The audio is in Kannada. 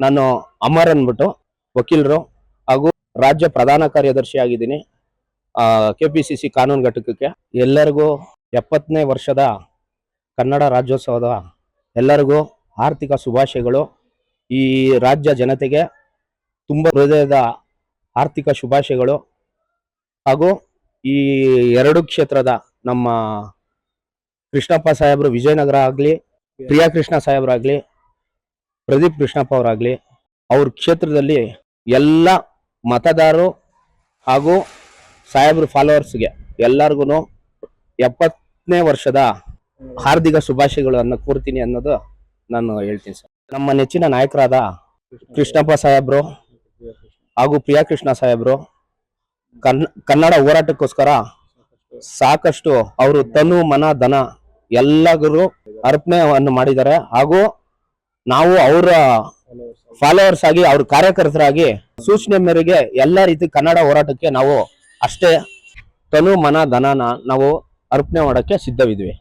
ನಾನು ಅಮರ್ ಅಂದ್ಬಿಟ್ಟು ವಕೀಲರು ಹಾಗೂ ರಾಜ್ಯ ಪ್ರಧಾನ ಕಾರ್ಯದರ್ಶಿ ಆಗಿದ್ದೀನಿ ಕೆ ಪಿ ಸಿ ಸಿ ಕಾನೂನು ಘಟಕಕ್ಕೆ ಎಲ್ಲರಿಗೂ ಎಪ್ಪತ್ತನೇ ವರ್ಷದ ಕನ್ನಡ ರಾಜ್ಯೋತ್ಸವದ ಎಲ್ಲರಿಗೂ ಆರ್ಥಿಕ ಶುಭಾಶಯಗಳು. ಈ ರಾಜ್ಯ ಜನತೆಗೆ ತುಂಬ ಹೃದಯದ ಆರ್ಥಿಕ ಶುಭಾಶಯಗಳು. ಹಾಗೂ ಈ ಎರಡು ಕ್ಷೇತ್ರದ ನಮ್ಮ ಕೃಷ್ಣಪ್ಪ ಸಾಹೇಬರು ವಿಜಯನಗರ ಆಗಲಿ ಪ್ರಿಯಾ ಕೃಷ್ಣ ಸಾಹೇಬರಾಗ್ಲಿ ಪ್ರದೀಪ್ ಕೃಷ್ಣಪ್ಪ ಅವರಾಗ್ಲಿ, ಅವ್ರ ಕ್ಷೇತ್ರದಲ್ಲಿ ಎಲ್ಲ ಮತದಾರರು ಹಾಗೂ ಸಾಹೇಬ್ರ ಫಾಲೋವರ್ಸ್ಗೆ ಎಲ್ಲರಿಗೂ ಎಪ್ಪತ್ತನೇ ವರ್ಷದ ಹಾರ್ದಿಕ ಶುಭಾಶಯಗಳು ಅನ್ನ ಕೋರ್ತೀನಿ ಅನ್ನೋದು ನಾನು ಹೇಳ್ತೀನಿ ಸರ್. ನಮ್ಮ ನೆಚ್ಚಿನ ನಾಯಕರಾದ ಕೃಷ್ಣಪ್ಪ ಸಾಹೇಬ್ರು ಹಾಗೂ ಪ್ರಿಯಾ ಕೃಷ್ಣ ಸಾಹೇಬ್ರು, ಕನ್, ಕನ್ನಡ ಹೋರಾಟಕ್ಕೋಸ್ಕರ ಸಾಕಷ್ಟು ಅವರು ತನು, ಮನ, ಧನ ಎಲ್ಲರೂ ಅರ್ಪಣೆಯನ್ನು ಮಾಡಿದ್ದಾರೆ ಹಾಗೂ ನಾವು ಅವರ ಫಾಲೋವರ್ಸ್ ಆಗಿ, ಅವ್ರ ಕಾರ್ಯಕರ್ತರಾಗಿ ಸೂಚನೆ ಮೇರೆಗೆ ಎಲ್ಲ ರೀತಿ ಕನ್ನಡ ಹೋರಾಟಕ್ಕೆ ನಾವು ಅಷ್ಟೇ ತನು ಮನ ಧನನ ನಾವು ಅರ್ಪಣೆ ಮಾಡೋಕ್ಕೆ ಸಿದ್ಧವಿದ್ವಿ.